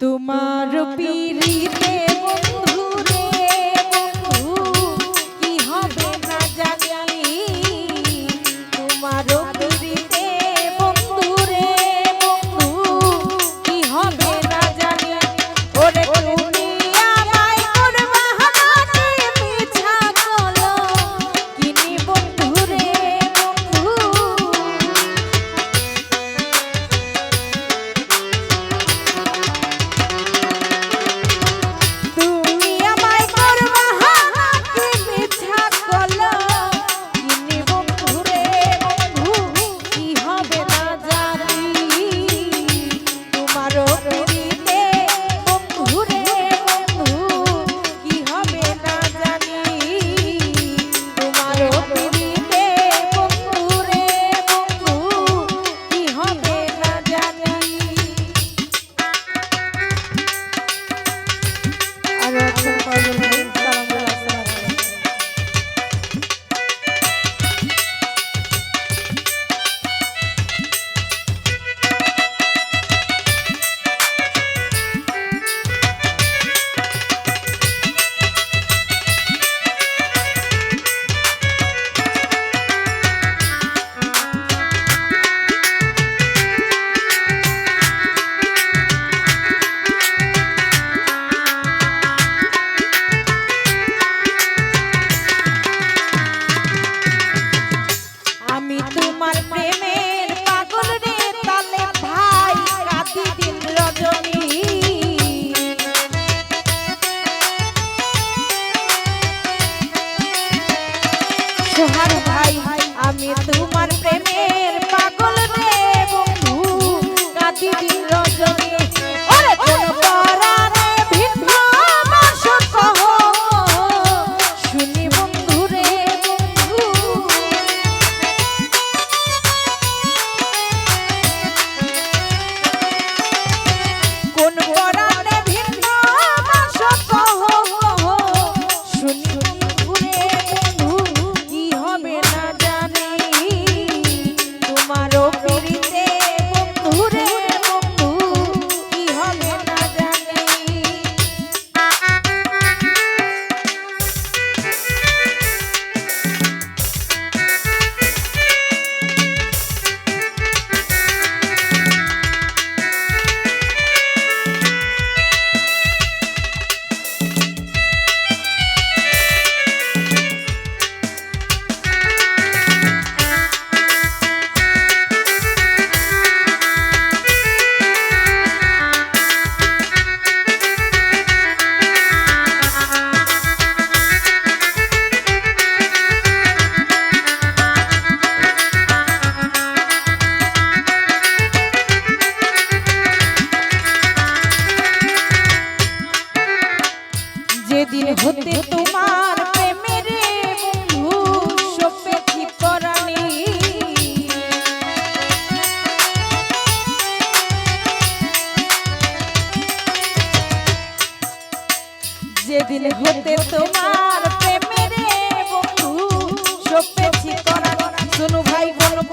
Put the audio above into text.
তোমার পিড়িতে বন্ধু রে বন্ধু কি হবে না জানি। তোমার পিড়িতে oro. আমি তোমার প্রেমের পাগল রে বন্ধু। কাঁদি Hello, Hello. হতে তোমার প্রেমের বন্ধু সপে কি করানি যেদিন হতে তোমার প্রেমের বন্ধু সপে কি করানি শুনু ভাই বলব